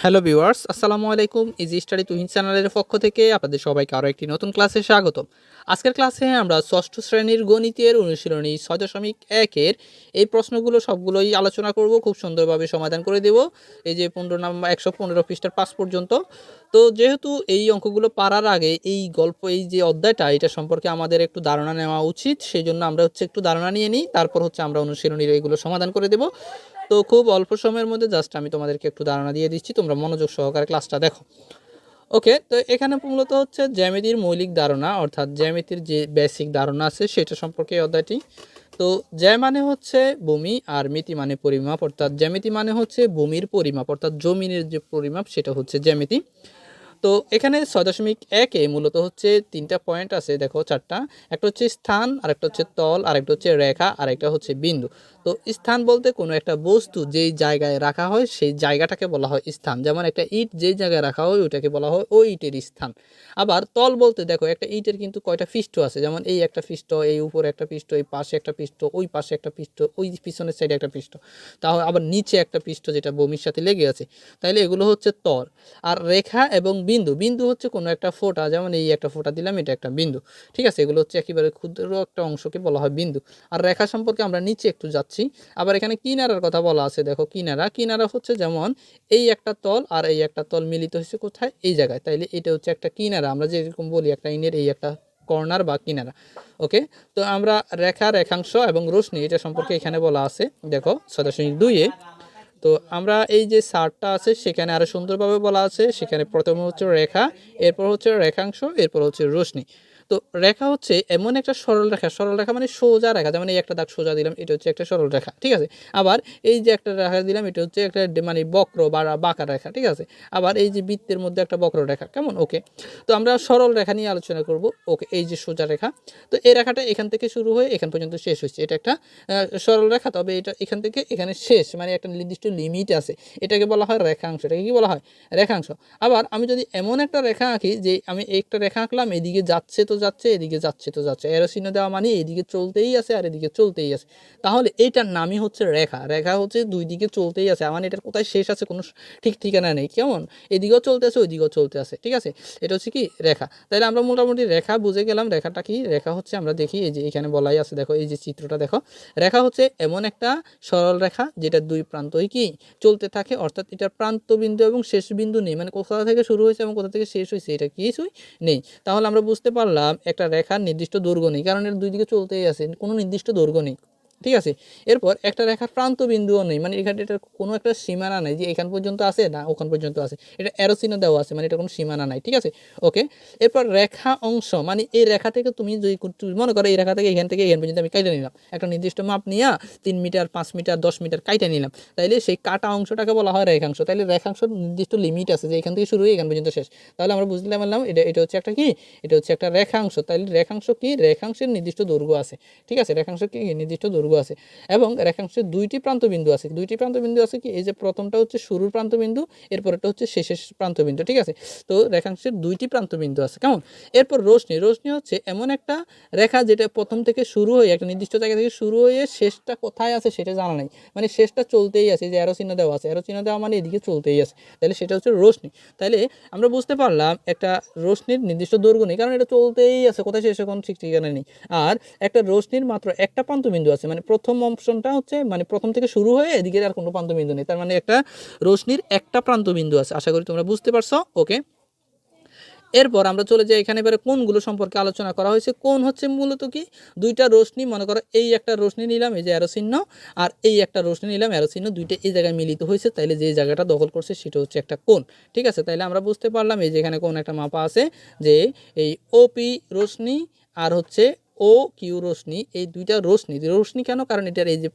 Hello viewers আসসালামু আলাইকুম easy study Tuhin চ্যানেলের পক্ষ থেকে আপনাদের সবাইকে আরও একটি নতুন ক্লাসে স্বাগত আজকের ক্লাসে আমরা ষষ্ঠ শ্রেণির গণিতের অনুশীলনী ছয় দশমিক একের এই প্রশ্নগুলো সবগুলোই আলোচনা করব, খুব সুন্দরভাবে সমাধান করে দেব। এই যে পনেরো নাম্বার একশো পনেরো পৃষ্ঠার পাস পর্যন্ত। তো যেহেতু এই অঙ্কগুলো পারার আগে এই গল্প, এই যে অধ্যায়টা, এটা সম্পর্কে আমাদের একটু ধারণা নেওয়া উচিত। সেই জন্য আমরা হচ্ছে একটু ধারণা নিয়ে নিই। তারপর হচ্ছে আমরা অনুশীলনীর এইগুলো সমাধান করে দেব। তো খুব অল্প সময়ের মধ্যে জাস্ট আমি তোমাদেরকে একটু ধারণা দিয়ে দিচ্ছি, তোমরা মনোযোগ সহকারে ক্লাসটা দেখো। ওকে তো এখানে মূলত হচ্ছে জ্যামিতির মৌলিক ধারণা, অর্থাৎ জ্যামিতির যে বেসিক ধারণা আছে সেটা সম্পর্কে অধ্যায়টি। তো জ্যা মানে হচ্ছে ভূমি আর মিতি মানে পরিমাপ, অর্থাৎ জ্যামিতি মানে হচ্ছে ভূমির পরিমাপ, অর্থাৎ জমিনের যে পরিমাপ সেটা হচ্ছে জ্যামিতি। তো এখানে ছয় দশমিক একে মূলত হচ্ছে তিনটা পয়েন্ট আছে, দেখো চারটা। একটা হচ্ছে স্থান, আরেকটা হচ্ছে তল, আরেকটা হচ্ছে রেখা, আরেকটা হচ্ছে বিন্দু। তো স্থান বলতে কোনো একটা বস্তু যেই জায়গায় রাখা হয়, সেই জায়গাটাকে বলা হয় স্থান। যেমন একটা ইট যেই জায়গায় রাখা হয়, ওইটাকে বলা হয় ওই ইটের স্থান। আবার তল বলতে দেখো, একটা ইটের কিন্তু কয়টা পৃষ্ঠ আছে? যেমন এই একটা পৃষ্ঠ, এই উপরে একটা পৃষ্ঠ, এই পাশে একটা পৃষ্ঠ, ওই পাশে একটা পৃষ্ঠ, ওই পিছনের সাইডে একটা পৃষ্ঠ। তাহলে আবার নিচে একটা পৃষ্ঠ যেটা বমির সাথে লেগে আছে। তাইলে এগুলো হচ্ছে তল। আর রেখা এবং বিন্দু বিন্দু হচ্ছে কোনো একটা ফোঁটা। যেমন এই একটা ফোঁটা দিলাম, এটা একটা বিন্দু। ঠিক আছে? এগুলো হচ্ছে একেবারে ক্ষুদ্র একটা অংশকে বলা হয় বিন্দু। আর রেখা সম্পর্কে আমরা নিচে একটু যাচ্ছি। আবার এখানে কিনারার কথা বলা আছে, দেখো কিনারা। কিনারা হচ্ছে যেমন এই একটা তল আর এই একটা তল মিলিত হয়েছে কোথায়? এই জায়গায়। তাইলে এটা হচ্ছে একটা কিনারা। আমরা যেরকম বলি একটা ইনের এই একটা কর্নার বা কিনারা। ওকে? তো আমরা রেখা, রেখাংশ এবং রোশনি এটা সম্পর্কে এখানে বলা আছে। দেখো সদস্য দুইয়ে তো আমরা এই যে সারটা আছে, সেখানে আরও সুন্দরভাবে বলা আছে। সেখানে প্রথমে হচ্ছে রেখা, এরপর হচ্ছে রেখাংশ, এরপর হচ্ছে রশ্মি। তো রেখা হচ্ছে এমন একটা সরল রেখা। সরল রেখা মানে সোজা রেখা, যেমন এই একটা দাগ সোজা দিলাম, এটা হচ্ছে একটা সরল রেখা, ঠিক আছে? আবার এই যে একটা রেখা দিলাম, এটা হচ্ছে একটা মানে বক্র বা বাঁকা রেখা, ঠিক আছে? আবার এই যে বৃত্তের মধ্যে একটা বক্র রেখা, কেমন? ওকে। তো আমরা সরল রেখা নিয়ে আলোচনা করব। ওকে, এই যে সোজা রেখা। তো এই রেখাটা এখান থেকে শুরু হয়ে এখান পর্যন্ত শেষ হচ্ছে এটা একটা সরল রেখা, তবে এটা এখান থেকে এখানে শেষ মানে একটা নির্দিষ্ট লিমিট আছে। এটাকে বলা হয় রেখাংশ। এটাকে কি বলা হয়? রেখাংশ। আবার আমি যদি এমন একটা রেখা আঁকি যে, আমি একটা রেখা আঁকলাম, এদিকে যাচ্ছে তো যাচ্ছে, এদিকে যাচ্ছে তো যাচ্ছে। এরো চিহ্ন দেওয়া মানে এদিকে চলতেই আছে আর এদিকে চলতেই আছে। তাহলে এইটার নামই হচ্ছে রেখা। রেখা হচ্ছে দুই দিকে চলতেই আছে। মানে এটার কোথায় শেষ আছে কোনো ঠিক ঠিকানা নেই। কেমন? এদিকেও চলতে আছে, ওইদিকেও চলতে আছে। ঠিক আছে? এটা হচ্ছে কি রেখা? তাহলে আমরা মোটামুটি রেখা বুঝে গেলাম। রেখাটা কি? রেখা হচ্ছে আমরা দেখি, এই যে এখানে বলাই আছে, দেখো, এই যে চিত্রটা দেখো। রেখা হচ্ছে এমন একটা সরল রেখা যেটা দুই প্রান্তই কি চলতে থাকে। অর্থাৎ এটার প্রান্ত বিন্দু এবং শেষ বিন্দু নেই। মানে কোথা থেকে শুরু হয়েছে এবং কোথা থেকে শেষ হয়েছে, এটা কিছুই নেই। তাহলে আমরা বুঝতে পারলাম একটা রেখার নির্দিষ্ট দৈর্ঘ্য নেই, কারণ এর দুই দিকে চলতেই আছে, কোনো নির্দিষ্ট দৈর্ঘ্য নেই। ঠিক আছে? এরপর একটা রেখার প্রান্ত বিন্দুও নেই। মানে এখানে এটার কোনো একটা সীমানা নেই যে এখান পর্যন্ত আছে না ওখান পর্যন্ত আছে। এটা অ্যারোসিনো দেওয়া আছে মানে এটা কোনো সীমানা নাই, ঠিক আছে? ওকে এরপর রেখা অংশ মানে এই রেখা থেকে তুমি যদি মনে করো এই রেখা থেকে এখান থেকে এখান পর্যন্ত আমি কাইটে নিলাম। একটা নির্দিষ্ট মাপ নিয়ে তিন মিটার, পাঁচ মিটার, দশ মিটার কাইটে নিলাম। তাইলে সেই কাটা অংশটাকে বলা হয় রেখাংশ। তাইলে রেখাংশ নির্দিষ্ট লিমিট আছে যে এখান থেকে শুরু হয়ে এখান পর্যন্ত শেষ। তাহলে আমরা বুঝতে পারলাম এটা এটা হচ্ছে একটা কি? এটা হচ্ছে একটা রেখাংশ। তাইলে রেখাংশ কি? রেখাংশের নির্দিষ্ট দৈর্ঘ্য আছে। ঠিক আছে? রেখাংশ কি? নির্দিষ্ট দৈর্ঘ্য আছে। এবং রেখাংশের দুইটি প্রান্তবিন্দু আছে। দুইটি প্রান্তবিন্দু আছে কি? এই যে প্রথমটা হচ্ছে শুরুর প্রান্তবিন্দু এরপরটা হচ্ছে শেষের প্রান্তবিন্দু, ঠিক আছে? তো রেখাংশের দুইটি প্রান্তবিন্দু আছে, কেমন? এরপর রশ্মি রশ্মি হচ্ছে এমন একটা রেখা যেটা প্রথম থেকে শুরু হয়ে, একটা নির্দিষ্ট জায়গা থেকে শুরু হয়ে শেষটা কোথায় আছে সেটা জানা নাই। মানে শেষটা চলতেই আছে যে অ্যারো চিহ্ন দেওয়া আছে। অ্যারো চিহ্ন দেওয়া মানে এদিকে চলতেই আছে। তাহলে সেটা হচ্ছে রোশনি তাহলে আমরা বুঝতে পারলাম একটা রোশনির নির্দিষ্ট দৈর্ঘ্য নেই, কারণ এটা চলতেই আছে। কোথায় শেষ এখন? ঠিক ঠিকানা নেই। আর একটা রোশনির মাত্র একটা প্রান্তবিন্দু আছে। মানে প্রথম অপশনটা হচ্ছে মানে প্রথম থেকে শুরু হয়ে এদিকে আর কোনো প্রান্তবিন্দু নেই। তার মানে একটা রশ্মির একটা প্রান্তবিন্দু আছে, আশা করি তোমরা বুঝতে পারছ। ওকে। এরপর আমরা চলে যাই এখানে, এবারে কোনগুলো সম্পর্কে আলোচনা করা হয়েছে, কোন হচ্ছে মূলত কি? দুইটা রশ্মি, মনে করো এই একটা রশ্মি নিলাম, এই যে চিহ্ন আর এই একটা রশ্মি নিলাম চিহ্ন দুইটা এই জায়গায় মিলিত হয়েছে, তাইলে যে জায়গাটা দখল করছে সেটা হচ্ছে একটা কোন ঠিক আছে? তাইলে আমরা বুঝতে পারলাম এই যে এখানে কোন একটা মাপা আছে, যে এই ওপি রশ্মি আর হচ্ছে ও কিউ রশ্মি, এই দুইটা রশ্মি রশ্মি কেন? কারণ এটার এই যে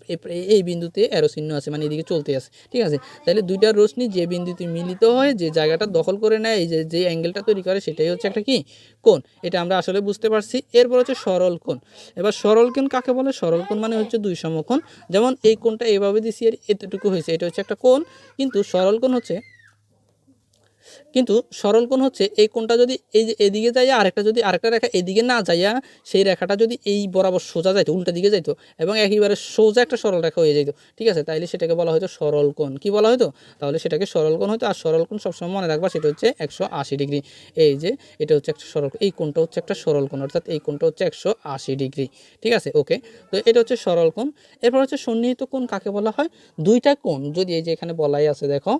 এই বিন্দুতে অ্যারো চিহ্ন আছে মানে এদিকে চলতে আছে, ঠিক আছে? তাহলে দুইটা রশ্মি যে বিন্দুতে মিলিত হয়, যে জায়গাটা দখল করে নেয়, এই যে যে অ্যাঙ্গেলটা তৈরি করে, সেটাই হচ্ছে একটা কি? কোণ। এটা আমরা আসলে বুঝতে পারছি। এরপর হচ্ছে সরল কোণ। এবার সরল কোণ কাকে বলে? সরল কোণ মানে হচ্ছে দুই সমকোণ। যেমন এই কোণটা এভাবে দিছি আর এতটুকু হয়েছে, এটা হচ্ছে একটা কোণ। কিন্তু সরল কোণ হচ্ছে কিন্তু সরল কোণ হচ্ছে এই কোণটা যদি এই যে এদিকে যাইয়া আরেকটা যদি আরেকটা রেখা এদিকে না যাইয়া সেই রেখাটা যদি এই বরাবর সোজা যাইতো, উল্টা দিকে যাইতো এবং একেবারে সোজা একটা সরল রেখা হয়ে যাইতো, ঠিক আছে? তাইলে সেটাকে বলা হয়তো সরল কোণ। কি বলা হয়তো তাহলে সেটাকে সরল কোণ হয়তো আর সরল কোণ সবসময় মনে রাখবা সেটা হচ্ছে একশো আশি ডিগ্রি। এই যে এটা হচ্ছে একটা সরল, এই কোণটা হচ্ছে একটা সরল কোণ, অর্থাৎ এই কোণটা হচ্ছে একশো আশি ডিগ্রি, ঠিক আছে? ওকে? তো এটা হচ্ছে সরল কোণ। এরপর হচ্ছে সন্নিহিত কোণ কাকে বলা হয়? দুইটা কোণ যদি এই যে এখানে বলাই আছে, দেখো।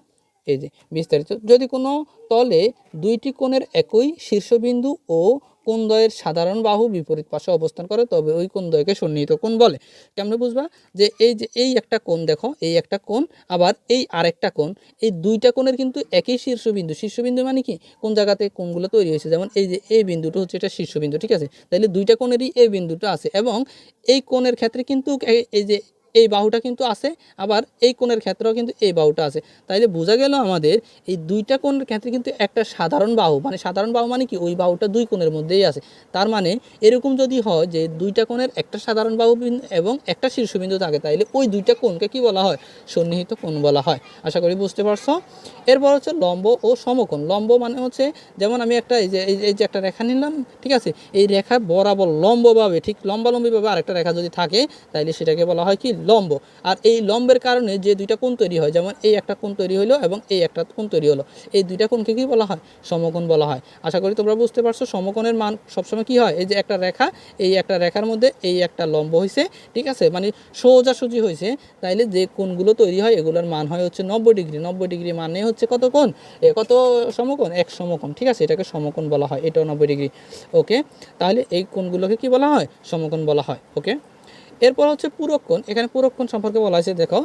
এই যে বিস্তারিত। যদি কোনো তলে দুইটি কোণের একই শীর্ষবিন্দু ও কোণদ্বয়ের সাধারণ বাহু বিপরীত পাশে অবস্থান করে, তবে ওই কোণদ্বয়কে সন্নিহিত কোণ বলে। কেমনে বুঝবা? যে এই যে এই একটা কোণ দেখো, এই একটা কোণ, আবার এই আরেকটা কোণ, এই দুইটা কোণের কিন্তু একই শীর্ষবিন্দু। শীর্ষবিন্দু মানে কি? কোন জায়গাতে কোণগুলো তৈরি হয়েছে। যেমন এই যে এই বিন্দুটা হচ্ছে এটা শীর্ষবিন্দু, ঠিক আছে? তাহলে দুইটা কোণেরই এই বিন্দুটা আছে এবং এই কোণের ক্ষেত্রে কিন্তু এই যে এই বাহুটা কিন্তু আছে, আবার এই কোণের ক্ষেত্রেও কিন্তু এই বাহুটা আছে। তাইলে বোঝা গেল আমাদের এই দুইটা কোণের ক্ষেত্রে কিন্তু একটা সাধারণ বাহু মানে সাধারণ বাহু মানে কি? ওই বাহুটা দুই কোণের মধ্যেই আছে। তার মানে এরকম যদি হয় যে দুইটা কোণের একটা সাধারণ বাহু এবং একটা শীর্ষবিন্দু থাকে, তাইলে ওই দুইটা কোণকে কি বলা হয়? সন্নিহিত কোণ বলা হয়। আশা করি বুঝতে পারছ? এরপর হচ্ছে লম্ব ও সমকোণ। লম্ব মানে হচ্ছে, যেমন আমি একটা এই যে, এই যে- একটা রেখা নিলাম, ঠিক আছে? এই রেখা বরাবর লম্বভাবে, ঠিক লম্বালম্বিভাবে আরেকটা রেখা যদি থাকে, তাইলে সেটাকে বলা হয় কি? লম্ব। আর এই লম্বের কারণে যে দুইটা কোণ তৈরি হয়, যেমন এই একটা কোণ তৈরি হলো এবং এই একটা কোণ তৈরি হলো এই দুইটা কোণকে কি বলা হয়? সমকোণ বলা হয়। আশা করি তোমরা বুঝতে পারছ, সমকোণের মান সবসময় কি হয়? এই যে একটা রেখা, এই একটা রেখার মধ্যে এই একটা লম্ব হয়েছে ঠিক আছে? মানে সোজাসুজি হয়েছে তাইলে যে কোণগুলো তৈরি হয়, এগুলোর মান হয় হচ্ছে নব্বই ডিগ্রি। নব্বই ডিগ্রি মানে হচ্ছে কত কোণ? কত সমকোণ? এক সমকোণ, ঠিক আছে? এটাকে সমকোণ বলা হয়, এটাও নব্বই ডিগ্রি। ওকে? তাহলে এই কোণগুলোকে কি বলা হয়? সমকোণ বলা হয়, ওকে? এরপর হচ্ছে পূরক কোণ। এখানে পূরক কোণ সম্পর্কে বলা হয়েছে, দেখো,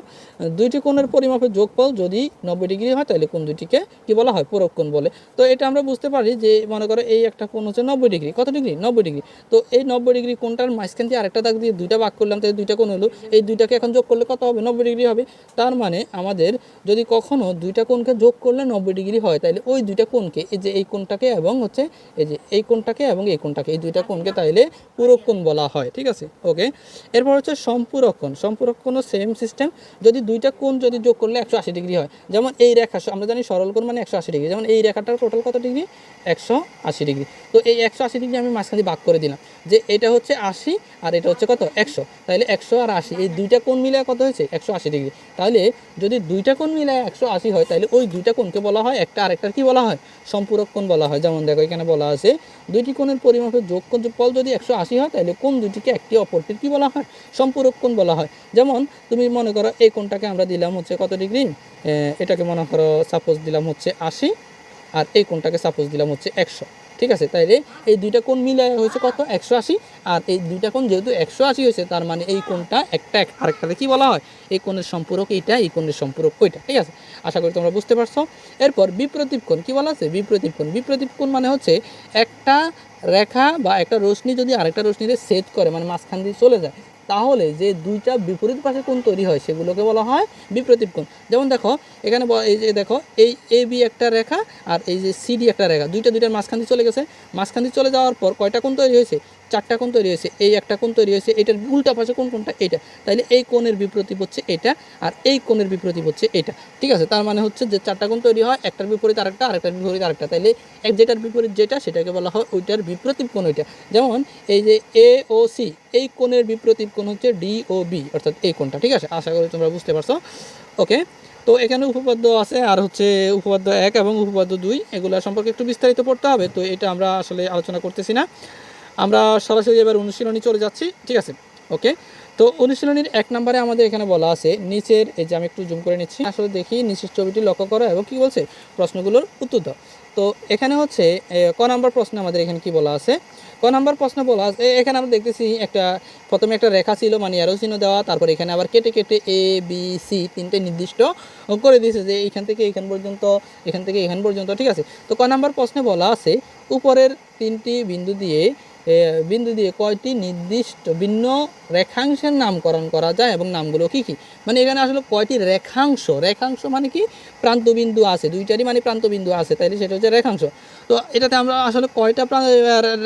দুইটি কোণের পরিমাপের যোগফল যদি নব্বই ডিগ্রি হয়, তাহলে কোন দুইটিকে কি বলা হয়? পূরক কোণ বলে। তো এটা আমরা বুঝতে পারি যে, মনে করো এই একটা কোণ হচ্ছে নব্বই ডিগ্রি। কত ডিগ্রি? নব্বই ডিগ্রি। তো এই নব্বই ডিগ্রি কোণটার মাঝখান দিয়ে আরেকটা দাগ দিয়ে দুইটা ভাগ করলাম, তাহলে দুইটা কোণ হলো। এই দুইটাকে এখন যোগ করলে কত হবে? নব্বই ডিগ্রি হবে। তার মানে আমাদের যদি কখনো দুইটা কোণকে যোগ করলে নব্বই ডিগ্রি হয়, তাহলে ওই দুইটা কোণকে, এই যে এই কোণটাকে এবং হচ্ছে এই যে এই কোণটাকে এবং এই কোণটাকে, এই দুইটা কোণকে তাইলে পূরক কোণ বলা হয়। ঠিক আছে? ওকে? এরপর হচ্ছে সম্পূরক কোণ সম্পূরক কোণও সেম সিস্টেম যদি দুইটা কোণ যদি যোগ করলে একশো আশি ডিগ্রি হয়। যেমন এই রেখা আমরা জানি সরল কোণ মানে একশো আশি ডিগ্রি যেমন এই রেখাটার টোটাল কত ডিগ্রি একশো আশি ডিগ্রি তো এই একশো আশি ডিগ্রি আমি মাঝখানে ভাগ করে দিলাম। যে এটা হচ্ছে আশি আর এটা হচ্ছে কত? একশো। তাহলে একশো আর আশি, এই দুইটা কোণ মিলে কত হয়েছে? একশো আশি ডিগ্রি। তাহলে যদি দুইটা কোণ মিলে একশো আশি হয়, তাহলে ওই দুইটা কোণকে বলা হয়, একটা আরেকটার কি বলা হয়? সম্পূরক কোণ বলা হয়। যেমন দেখো, এখানে বলা আছে, দুইটি কোণের পরিমাপের যোগ ফল যদি একশো আশি হয়, তাহলে কোন দুইটিকে একটি অপরটির কি বলা হয়? সম্পূরক কোণ বলা হয়। যেমন তুমি মনে করো, এই কোণটাকে আমরা দিলাম হচ্ছে কত ডিগ্রি? এটাকে মনে করো সাপোজ দিলাম হচ্ছে আশি, আর এই কোণটাকে সাপোজ দিলাম হচ্ছে একশো। ঠিক আছে? তাইলে এই দুইটা কোণ মিলে হয়েছে কত? একশো আশি। আর এই দুইটা কোণ যেহেতু একশো আশি হয়েছে, তার মানে এই কোণটা একটা এক- আরেকটাতে কি বলা হয়? এই কোণের সম্পূরক এইটা, এই কোণের সম্পূরক ওইটা। ঠিক আছে? আশা করি তোমরা বুঝতে পারছ। এরপর বিপ্রতীপ কোণ, কি বলা আছে? বিপ্রতীপ কোণ। বিপ্রতীপ কোণ মানে হচ্ছে একটা রেখা বা একটা রশ্মি যদি আরেকটা রশ্মিতে সেট করে মানে মাঝখান দিয়ে চলে যায় তাহলে যে দুইটা বিপরীত পাশে কোণ তৈরি হয়, সেগুলোকে বলা হয় বিপ্রতীপ কোণ। যেমন দেখো, এখানে এই যে দেখো, এই এ বি একটা রেখা আর এই যে সিডি একটা রেখা। দুইটা, দুইটার মাঝখান দিয়ে চলে গেছে। মাঝখান দিয়ে চলে যাওয়ার পর কয়টা কোণ তৈরি হয়েছে? চারটা কোণ তৈরি হয়েছে, এই একটা কোণ তৈরি হয়েছে, এটার উল্টা পাশে কোন কোনটা এইটা। তাইলে এই কোণের বিপ্রতীপ হচ্ছে এটা আর এই কোণের বিপ্রতীপ হচ্ছে এটা। ঠিক আছে? তার মানে হচ্ছে যে চারটা কোণ তৈরি হয়, একটার বিপরীত আরেকটা, আরেকটার বিপরীত আরেকটা। তাইলে এক যেটার বিপরীত যেটা, সেটাকে বলা হয় ওইটার বিপ্রতীপ কোণ ওইটা। যেমন এই যে এ ও সি এই কোণের বিপ্রতীপ কোণ হচ্ছে ডি ও বি অর্থাৎ এই কোণটা। ঠিক আছে? আশা করি তোমরা বুঝতে পারছ। ওকে তো এখানে উপপাদ্য আছে আর হচ্ছে উপপাদ্য এক এবং উপপাদ্য দুই। এগুলো সম্পর্কে একটু বিস্তারিত পড়তে হবে, তো এটা আমরা আসলে আলোচনা করতেছি না। আমরা সরাসরি এবার অনুশীলনী চলে যাচ্ছি, ঠিক আছে? ওকে তো অনুশীলনীর এক নম্বরে আমাদের এখানে বলা আছে, নিচের, এই যে আমি একটু জুম করে নিচ্ছি, আসলে দেখি নিচের ছবিটি লক্ষ্য করো এবং কি বলছে? প্রশ্নগুলোর উত্তর দাও। তো এখানে হচ্ছে ক নাম্বার প্রশ্ন আমাদের এখানে কি বলা আছে? ক নাম্বার প্রশ্ন বলা আছে এখানে আমরা দেখতেছি একটা, প্রথমে একটা রেখা ছিল মানে অ্যারো চিহ্ন দেওয়া, তারপর এখানে আবার কেটে কেটে এ বি সি তিনটে নির্দিষ্ট করে দিয়েছে যে এইখান থেকে এখান পর্যন্ত, এখান থেকে এখান পর্যন্ত, ঠিক আছে? তো ক নাম্বার প্রশ্নে বলা আছে, উপরের তিনটি বিন্দু দিয়ে বিন্দু দিয়ে কয়টি নির্দিষ্ট ভিন্ন রেখাংশের নামকরণ করা যায় এবং নামগুলো কি কি? মানে এখানে আসলে কয়টি রেখাংশ? রেখাংশ মানে কি? প্রান্তবিন্দু আছে, দুইটারই মানে প্রান্তবিন্দু আছে, তাইলে সেটা হচ্ছে রেখাংশ। তো এটাতে আমরা আসলে কয়টা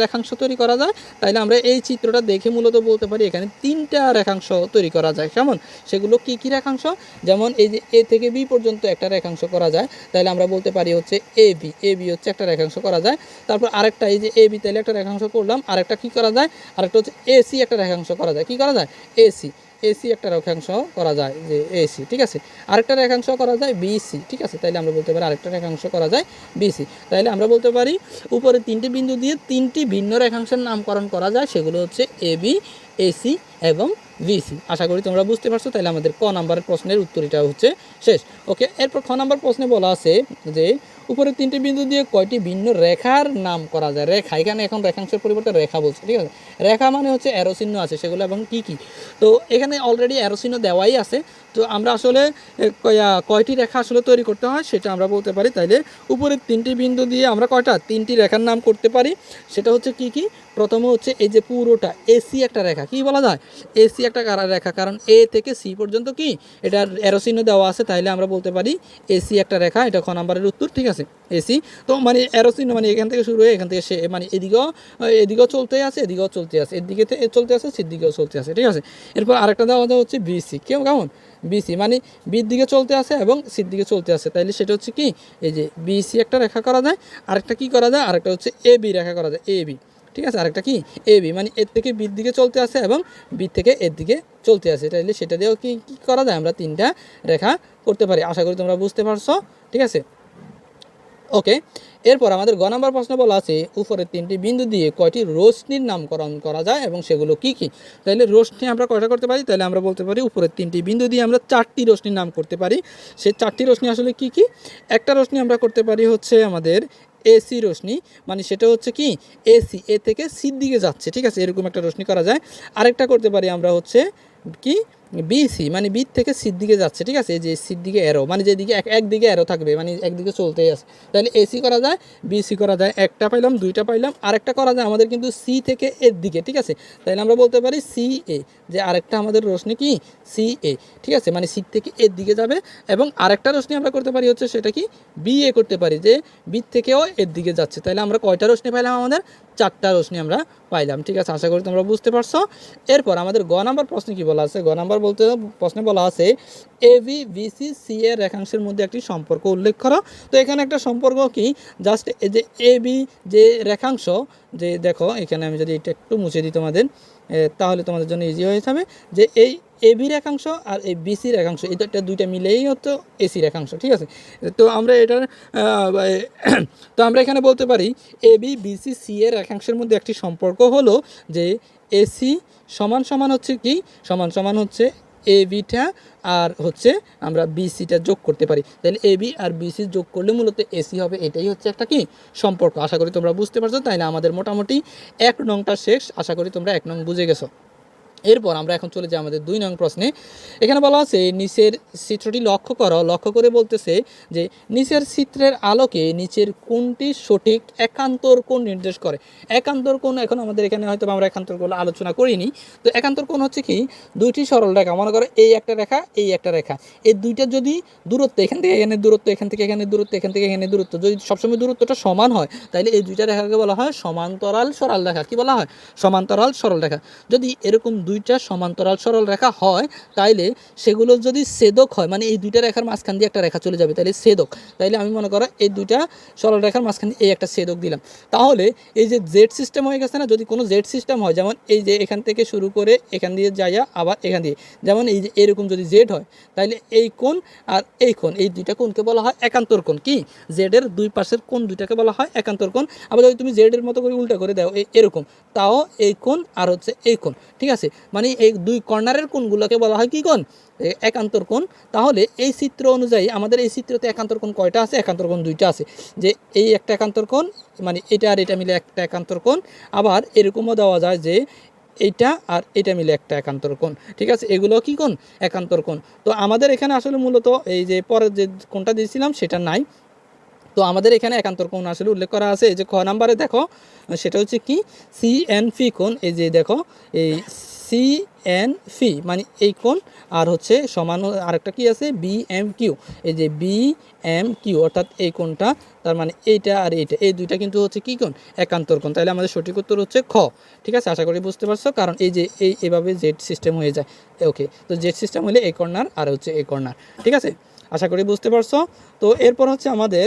রেখাংশ তৈরি করা যায়? তাইলে আমরা এই চিত্রটা দেখে মূলত বলতে পারি এখানে তিনটা রেখাংশ তৈরি করা যায়। কেমন? সেগুলো কি কি রেখাংশ? যেমন এই যে এ থেকে বি পর্যন্ত একটা রেখাংশ করা যায় তাহলে আমরা বলতে পারি হচ্ছে এ বি। এ বি হচ্ছে একটা রেখাংশ করা যায়। তারপর আরেকটা এই যে এ বি তাহলে একটা রেখাংশ করলাম। আরেকটা কি করা যায়? আরেকটা হচ্ছে এসি একটা রেখাংশ করা যায়। কি করা যায়? এসি এসি একটা রেখাংশ করা যায় যে এসি ঠিক আছে? আরেকটা রেখাংশ করা যায় বিসি ঠিক আছে? তাইলে আমরা বলতে পারি আরেকটা রেখাংশ করা যায় বিসি তাইলে আমরা বলতে পারি উপরে তিনটি বিন্দু দিয়ে তিনটি ভিন্ন রেখাংশের নামকরণ করা যায়, সেগুলো হচ্ছে এ বি এসি এবং বিসি আশা করি তোমরা বুঝতে পারছ তাহলে আমাদের ক নাম্বারের প্রশ্নের উত্তর এটা হচ্ছে শেষ। ওকে, এরপর খ নাম্বার প্রশ্নে বলা আছে যে উপরে তিনটি বিন্দু দিয়ে কয়টি ভিন্ন রেখার নাম করা যায়? রেখা, এখানে এখন রেখাংশের পরিবর্তে রেখা বলছে, ঠিক আছে? রেখা মানে হচ্ছে অ্যারোচিহ্ন আছে, সেগুলো এবং কি কি? তো এখানে অলরেডি অ্যারোচিহ্ন দেওয়াই আছে। তো আমরা আসলে কয়টি রেখা আসলে তৈরি করতে হয় সেটা আমরা বলতে পারি। তাইলে উপরের তিনটি বিন্দু দিয়ে আমরা কয়টা? তিনটি রেখার নাম করতে পারি। সেটা হচ্ছে কি কি? প্রথমে হচ্ছে এই যে পুরোটা এসি একটা রেখা। কি বলা যায়? এসি একটা কারা, রেখা। কারণ এ থেকে সি পর্যন্ত কি? এটার অ্যারোচিহ্ন দেওয়া আছে। তাইলে আমরা বলতে পারি এসি একটা রেখা। এটা খ নাম্বারের উত্তর, ঠিক আছে? এসি তো মানে অ্যারোচিহ্ন মানে এখান থেকে শুরু হয়ে এখান থেকে সে মানে এদিকেও এদিকেও চলতে আছে, এদিকেও চলতে আছে। এদিকে চলতে আছে সির দিকেও চলতে আছে, ঠিক আছে? এরপর আরেকটা দেওয়া হচ্ছে বিসি কেউ কেমন? বিসি মানে বির দিকে চলতে আছে এবং সির দিকে চলতে আছে। তাইলে সেটা হচ্ছে কি? এই যে বিসি একটা রেখা করা যায়, আরেকটা কি করা যায়? আরেকটা হচ্ছে এ বি রেখা করা যায়, এ বি। ঠিক আছে? আরেকটা কি? এ বি মানে এর থেকে বির দিকে চলতে আছে এবং বির থেকে এর দিকে চলতে আছে। তাইলে সেটা দিয়েও কি কি করা যায়? আমরা তিনটা রেখা করতে পারি। আশা করি তোমরা বুঝতে পারছ। ঠিক আছে? ওকে এরপর আমাদের গ নাম্বার প্রশ্ন বলা আছে, উপরের তিনটি বিন্দু দিয়ে কয়টি রোশনির নামকরণ করা যায় এবং সেগুলো কি কি? তাহলে রোশনি আমরা কয়টা করতে পারি? তাহলে আমরা বলতে পারি উপরের তিনটি বিন্দু দিয়ে আমরা চারটি রশ্মির নাম করতে পারি। সেই চারটি রশ্মি আসলে কি কি? একটা রশ্মি আমরা করতে পারি হচ্ছে আমাদের এসি রশ্মি মানে সেটা হচ্ছে কি? এসি এ থেকে সির দিকে যাচ্ছে, ঠিক আছে? এরকম একটা রশ্মি করা যায়। আরেকটা করতে পারি আমরা হচ্ছে কি? বিসি মানে বি থেকে সির দিকে যাচ্ছে, ঠিক আছে? এই যে সির দিকে এরো মানে যেদিকে এক একদিকে এরো থাকবে মানে একদিকে চলতেই আছে। তাহলে এসি করা যায় বিসি করা যায়, একটা পাইলাম, দুইটা পাইলাম, আরেকটা করা যায় আমাদের কিন্তু সি থেকে এর দিকে, ঠিক আছে? তাহলে আমরা বলতে পারি সি এ যে আরেকটা আমাদের রশ্মি কি? সি এ ঠিক আছে? মানে সির থেকে এর দিকে যাবে এবং আরেকটা রশ্মি আমরা করতে পারি হচ্ছে সেটা কি? বি এ করতে পারি, যে বি থেকেও এর দিকে যাচ্ছে। তাহলে আমরা কয়টা রশ্মি পাইলাম আমাদের? চারটা রশ্মি আমরা পাইলাম। ঠিক আছে, আশা করি তোমরা বুঝতে পারছ। এরপর আমাদের গ নাম্বার প্রশ্নে কি বলা আছে? গ নাম্বার বলতে প্রশ্নে বলা আছে এ ভি বিসি সি এর রেখাংশের মধ্যে একটি সম্পর্ক উল্লেখ করো। তো এখানে একটা সম্পর্ক কি? জাস্ট এই যে এ বি যে রেখাংশ, যে দেখো, এখানে আমি যদি এটা একটু মুছে দিই তোমাদের। তাহলে তোমাদের জন্য ইজি হয়ে যাবে যে এই এ বি রেখাংশ আর এই বিসি রেখাংশ এই দুটা দুইটা মিলেই হতো এসি রেখাংশ ঠিক আছে? তো আমরা এটার তো আমরা এখানে বলতে পারি এ বি বিসি সি এর রেখাংশের মধ্যে একটি সম্পর্ক হলো যে এসি সমান সমান হচ্ছে কি? সমান সমান হচ্ছে এ বিটা আর হচ্ছে আমরা বিসিটা যোগ করতে পারি। তাহলে এ বি আর বিসি যোগ করলে মূলত এসি হবে। এটাই হচ্ছে একটা কি? সম্পর্ক। আশা করি তোমরা বুঝতে পারছ। তাই না আমাদের মোটামুটি এক নংটা শেষ। আশা করি তোমরা এক নং বুঝে গেছো। এরপর আমরা এখন চলে যাই আমাদের দুই নং প্রশ্নে। এখানে বলা আছে, নিচের চিত্রটি লক্ষ্য করো। লক্ষ্য করে বলতেছে যে, নিচের চিত্রের আলোকে নিচের কোনটি সঠিক? একান্তর কোণ নির্দেশ করে। একান্তর কোণ এখন আমাদের এখানে হয়তো আমরা একান্তর কোণ আলোচনা করিনি। তো একান্তর কোণ হচ্ছে কি? দুইটি সরল রেখা। মনে করো এই একটা রেখা, এই একটা রেখা। এই দুইটা যদি দূরত্ব, এখান থেকে এখানে দূরত্ব, এখান থেকে এখানে দূরত্ব, এখান থেকে এখানে দূরত্ব। যদি সবসময় দূরত্বটা সমান হয় তাহলে এই দুইটা রেখাকে বলা হয় সমান্তরাল সরল রেখা। কি বলা হয়? সমান্তরাল সরল রেখা। যদি এরকম দুইটা সমান্তরাল সরল রেখা হয়, তাইলে সেগুলো যদি ছেদক হয় মানে এই দুইটা রেখার মাঝখান দিয়ে একটা রেখা চলে যাবে তাহলে ছেদক। তাইলে আমি মনে করো এই দুইটা সরল রেখার মাঝখান দিয়ে এই একটা ছেদক দিলাম। তাহলে এই যে জেড সিস্টেম হয়ে গেছে না, যদি কোনো জেড সিস্টেম হয়, যেমন এই যে এখান থেকে শুরু করে এখান দিয়ে যাইয়া আবার এখান দিয়ে, যেমন এই যে এরকম যদি জেড হয় তাহলে এই কোণ আর এই কোণ, এই দুইটা কোণকে বলা হয় একান্তর কোণ। কি? জেডের দুই পাশের কোণ দুইটাকে বলা হয় একান্তর কোণ। আবার যদি তুমি জেডের মতো করে উল্টা করে দাও এরকম, তাও এই কোণ আর হচ্ছে এই কোণ। ঠিক আছে? মানে এই দুই কর্নারের কোণগুলোকে বলা হয় কি কোণ? একান্তর কোণ। তাহলে এই চিত্র অনুযায়ী আমাদের এই চিত্রতে একান্তর কোণ কয়টা আছে? একান্তর কোণ দুইটা আছে। যে এই একটা একান্তর কোণ মানে এটা আর এটা মিলে একটা একান্তর কোণ। আবার এরকমও দেওয়া যায় যে এইটা আর এটা মিলে একটা একান্তর কোণ। ঠিক আছে? এগুলো কি কোণ? একান্তর কোণ। তো আমাদের এখানে আসলে মূলত এই যে পরের যে কোণটা দিয়েছিলাম সেটা নাই। তো আমাদের এখানে একান্তর কোণ আসলে উল্লেখ করা আছে। এই যে খ নাম্বারে দেখো, সেটা হচ্ছে কি? সি এন ফি কোণ। এই যে দেখো, এই সি, এন ফি মানে এই কোণ, আর হচ্ছে সমান আরেকটা কি আছে? B, M, Q. এই যে বি, এম, কিউ, অর্থাৎ এই কোণটা, তার মানে এইটা আর এইটা। এই দুইটা কিন্তু হচ্ছে কি কোণ? একান্তর কোণ। তাহলে আমাদের সঠিক উত্তর হচ্ছে খ। ঠিক আছে? আশা করি বুঝতে পারছ? কারণ এই যে, এই এভাবে জেড সিস্টেম হয়ে যায়। ওকে। তো জেড সিস্টেম হলে এই কর্নার আর হচ্ছে এই কর্নার। ঠিক আছে? আশা করি বুঝতে পারছ? তো এরপর হচ্ছে আমাদের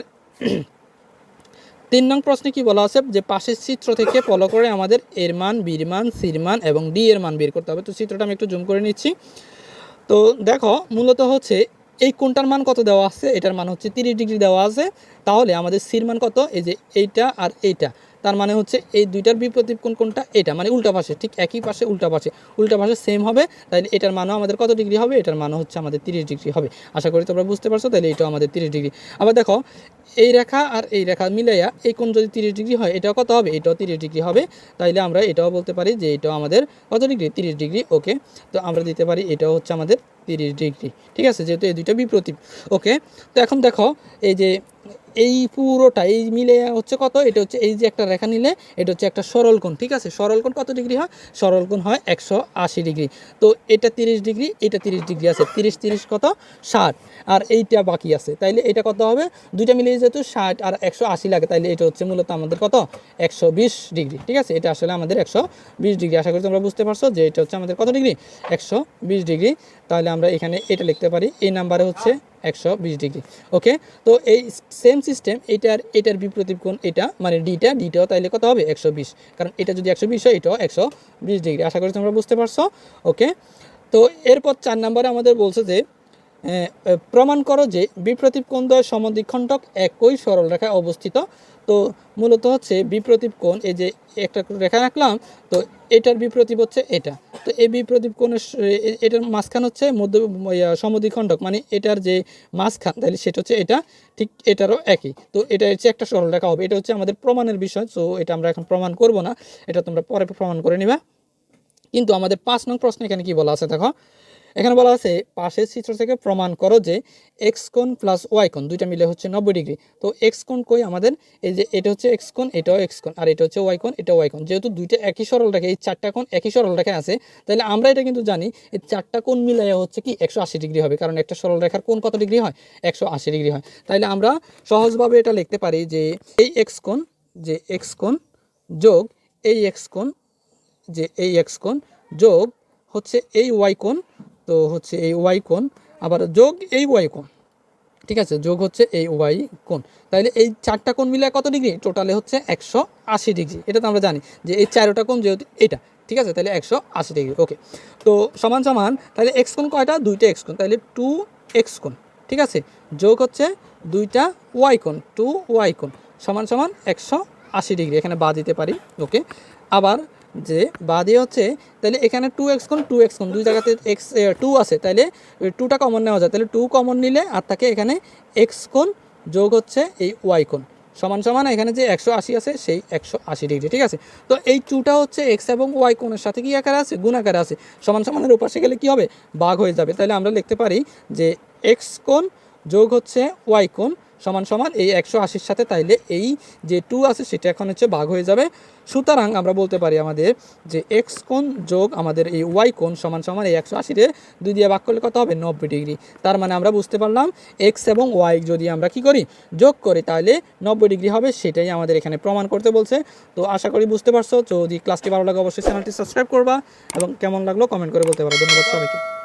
তিন নং প্রশ্নে কি বলা আছে যে পাশের চিত্র থেকে ফলো করে আমাদের এর মান বির মান সির মান এবং ডি এর মান বের করতে হবে। তো চিত্রটা আমি একটু জুম করে নিচ্ছি। তো দেখো, মূলত হচ্ছে এই কোনটার মান কত দেওয়া আছে? এটার মান হচ্ছে তিরিশ ডিগ্রি দেওয়া আছে। তাহলে আমাদের সির মান কত? এই যে এইটা আর এইটা। তার মানে হচ্ছে এই দুইটার বিপরীত কোন কোনটা? এটা মানে উল্টা পাশে, ঠিক একই পাশে, উল্টা পাশে। উল্টা পাশে সেম হবে তাহলে এটার মানও আমাদের কত ডিগ্রি হবে? এটার মানও হচ্ছে আমাদের তিরিশ ডিগ্রি হবে। আশা করি তোমরা বুঝতে পারছ তাহলে এটাও আমাদের তিরিশ ডিগ্রি আবার দেখো, এই রেখা আর এই রেখা মিলাইয়া এই কোণ যদি তিরিশ ডিগ্রি হয়, এটাও কত হবে? এটাও তিরিশ ডিগ্রি হবে। তাইলে আমরা এটাও বলতে পারি যে এটাও আমাদের কত ডিগ্রি তিরিশ ডিগ্রি ওকে তো আমরা দিতে পারি এটাও হচ্ছে আমাদের তিরিশ ডিগ্রি ঠিক আছে? যেহেতু এই দুইটা বিপ্রতীপ ওকে তো এখন দেখো, এই যে এই পুরোটা, এই মিলে হচ্ছে কত? এটা হচ্ছে এই যে একটা রেখা নিলে, এটা হচ্ছে একটা সরল কোণ, ঠিক আছে? সরল কোণ কত ডিগ্রি হয়? সরল কোণ হয় একশো আশি ডিগ্রি। তো এটা তিরিশ ডিগ্রি, এটা তিরিশ ডিগ্রি আছে। তিরিশ তিরিশ কত? ষাট। আর এইটা বাকি আছে। তাইলে এটা কত হবে? দুইটা মিলিয়ে যেহেতু ষাট আর একশো আশি লাগে, তাইলে এটা হচ্ছে মূলত আমাদের কত? একশো বিশ ডিগ্রি, ঠিক আছে? এটা আসলে আমাদের একশো বিশ ডিগ্রি। আশা করি তোমরা বুঝতে পারছ যে এটা হচ্ছে আমাদের কত ডিগ্রি? একশো বিশ ডিগ্রি। তাহলে আমরা এখানে এটা লিখতে পারি। এই নাম্বারে হচ্ছে একশো বিশ ডিগ্রি। ওকে? তো এই সেম সিস্টেম এটার এটার বিপরীত কোণ এটা মানে ডিটা ডিটাও তাইলে কত হবে? একশো বিশ। কারণ এটা যদি একশো বিশ হয়, এটাও একশো বিশ ডিগ্রি। আশা করি তোমরা বুঝতে পারছ? ওকে? তো এরপর চার নম্বরে আমাদের বলছে যে প্রমাণ করো যে বিপ্রতীপ কোণ দ্বয় সমদ্বিখণ্ডক একই সরল রেখায় অবস্থিত। তো মূলত হচ্ছে বিপ্রতীপ কোণ, এই যে একটা রেখা রাখলাম, তো এটার বিপ্রতীপ হচ্ছে এটা। তো এই বিপ্রতীপ কোণের এটার মাঝখান হচ্ছে মধ্য সমদ্বিখণ্ডক মানে এটার যে মাঝখান, তাহলে সেটা হচ্ছে এটা, ঠিক এটারও একই। তো এটা হচ্ছে একটা সরল রেখা হবে, এটা হচ্ছে আমাদের প্রমাণের বিষয়, সো এটা আমরা এখন প্রমাণ করব না, এটা তোমরা পরে প্রমাণ করে নিবা। কিন্তু আমাদের পাঁচ নং প্রশ্ন এখানে কি বলা আছে, দেখো। এখানে বলা আছে, পাশের চিত্র থেকে প্রমাণ করো যে এক্স কোণ প্লাস ওয়াই দুইটা মিলে হচ্ছে নব্বই ডিগ্রি। তো এক্স কোণ কই আমাদের? এই যে এটা হচ্ছে এক্স কোণ, এটাও এক্স কোণ, আর এটা হচ্ছে ওয়াই এটা ওয়াই যেহেতু দুইটা একই সরল রেখে, এই চারটা কোণ একই সরল রেখায় আছে, তাহলে আমরা এটা কিন্তু জানি, এই চারটা কোণ মিলাইয়া হচ্ছে কি একশো আশি ডিগ্রি হবে, কারণ একটা সরল রেখার কোণ কত ডিগ্রি হয়? একশো আশি ডিগ্রি হয়। তাইলে আমরা সহজভাবে এটা লিখতে পারি যে এই এক্স কোণ, যে এক্স কোণ যোগ এই এক্স কোণ, যে এই এক্স কোণ যোগ হচ্ছে এই ওয়াই তো হচ্ছে এই ওয়াই কোণ, আবার যোগ এই ওয়াই কোণ, ঠিক আছে? যোগ হচ্ছে এই ওয়াই কোণ। তাহলে এই চারটা কোণ মিলে কত ডিগ্রি? টোটালে হচ্ছে একশো আশি ডিগ্রি। এটা তো আমরা জানি যে এই চারোটা কোণ যেহেতু এটা ঠিক আছে? তাহলে একশো আশি ডিগ্রি, ওকে। তো সমান সমান তাহলে এক্স কোণ কয়টা? দুইটা এক্স কোণ। তাহলে টু এক্স কোণ, ঠিক আছে? যোগ হচ্ছে দুইটা ওয়াই কোণ, টু ওয়াই কোণ, সমান সমান একশো আশি ডিগ্রি। এখানে বা দিতে পারি, ওকে? আবার যে বা দিয়ে হচ্ছে তাহলে এখানে টু এক্স কোণ টু এক্স কোণ, দুই জায়গাতে এক্স টু আছে তাহলে টুটা কমন নেওয়া যায়। তাহলে টু কমন নিলে আর থাকে এখানে এক্স কোণ যোগ হচ্ছে এই ওয়াই কোণ। সমান সমান এখানে যে একশো আশি আছে, সেই একশো আশি ডিগ্রি ঠিক আছে? তো এই টুটা হচ্ছে এক্স এবং ওয়াই কোণের সাথে কি আকারে আছে? গুণ আকারে আছে। সমান সমানের উপাসে গেলে কি হবে? বাঘ হয়ে যাবে। তাহলে আমরা লিখতে পারি যে এক্স কোণ যোগ হচ্ছে ওয়াই কোণ সমান সমান এই একশো আশির সাথে তাইলে এই যে টু আছে সেটা এখন হচ্ছে ভাগ হয়ে যাবে। সুতরাং আমরা বলতে পারি আমাদের যে এক্স কোণ যোগ আমাদের এই ওয়াই কোণ সমান সমান এই একশো আশিতে দুই দিয়ে ভাগ করলে কত হবে? নব্বই ডিগ্রি। তার মানে আমরা বুঝতে পারলাম এক্স এবং ওয়াই যদি আমরা কি করি? যোগ করি তাহলে নব্বই ডিগ্রি হবে সেটাই আমাদের এখানে প্রমাণ করতে বলছে। তো আশা করি বুঝতে পারছ। যদি ক্লাসটি ভালো লাগে অবশ্যই চ্যানেলটি সাবস্ক্রাইব করবা এবং কেমন লাগল কমেন্ট করে বলতে পারো। ধন্যবাদ সবাইকে।